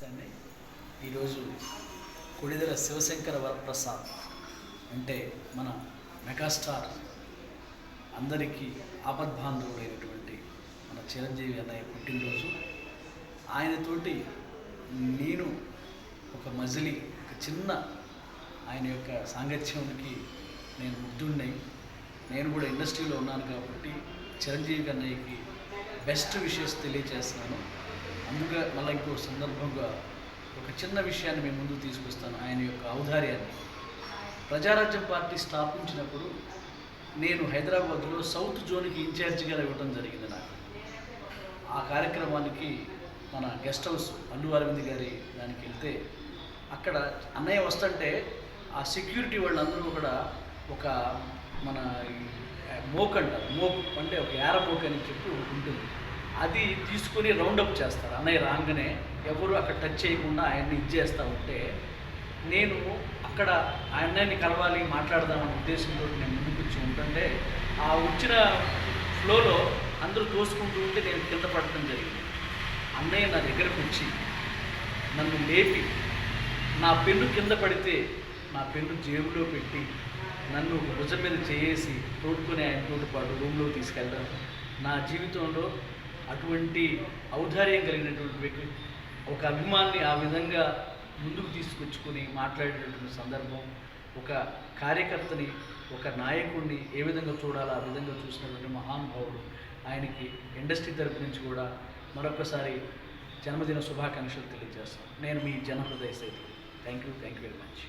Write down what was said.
అండి ఈరోజు కొడిదెల శివశంకర వరప్రసాద్ అంటే మన మెగాస్టార్ అందరికీ ఆపద్బాంధవుడైనటువంటి మన చిరంజీవి అన్నయ్య పుట్టినరోజు. ఆయనతోటి నేను ఒక మజిలీ ఒక చిన్న ఆయన యొక్క సాంగత్యంకి నేను ముగ్ధుడినై నేను కూడా ఇండస్ట్రీలో ఉన్నాను కాబట్టి చిరంజీవి అన్నయ్యకి బెస్ట్ విషయస్ తెలియజేస్తున్నాను అందుకే మళ్ళీ ఇంకో సందర్భంగా ఒక చిన్న విషయాన్ని మేము ముందుకు తీసుకొస్తాను. ఆయన యొక్క ఔదార్యాన్ని. ప్రజారాజ్యం పార్టీ స్థాపించినప్పుడు నేను హైదరాబాద్లో సౌత్ జోన్కి ఇన్ఛార్జిగా ఇవ్వడం జరిగింది నాకు. ఆ కార్యక్రమానికి మన గెస్ట్ హౌస్ అల్లు అరవింద్ గారి దానికి వెళ్తే అక్కడ అన్నయ్య వస్తుంటే ఆ సెక్యూరిటీ వాళ్ళందరూ కూడా ఒక మన మోక్ అంటారు. మోక్ అంటే ఒక ఏర మోక్ అని చెప్పి ఉంటుంది. అది తీసుకొని రౌండప్ చేస్తారు. అన్నయ్య రాగానే ఎవరు అక్కడ టచ్ చేయకుండా ఆయన్ని ఇచ్చేస్తూ ఉంటే నేను అక్కడ ఆ అన్నయ్యని కలవాలి మాట్లాడదామనే ఉద్దేశంతో నేను ముందుకు వచ్చి ఉంటుంటే ఆ వచ్చిన ఫ్లోలో అందరూ తోసుకుంటూ ఉంటే నేను కింద పడటం జరిగింది. అన్నయ్య నా దగ్గరకు వచ్చి నన్ను లేపి నా పెన్ను కింద పడితే నా పెన్ను జేబులో పెట్టి నన్ను భుజం మీద చేసి తోడుకొని ఆయన తోటి పాటు రూమ్లో తీసుకెళ్ళడం. నా జీవితంలో అటువంటి ఔదార్యం కలిగినటువంటి వ్యక్తి ఒక అభిమాన్ని ఆ విధంగా ముందుకు తీసుకొచ్చుకొని మాట్లాడేటటువంటి సందర్భం ఒక కార్యకర్తని ఒక నాయకుడిని ఏ విధంగా చూడాలో ఆ విధంగా చూసినటువంటి మహానుభావుడు ఆయనకి ఇండస్ట్రీ తరపు నుంచి కూడా మరొకసారి జన్మదిన శుభాకాంక్షలు తెలియజేస్తాను. నేను మీ జనహృదయ సైతం thank you thank you very much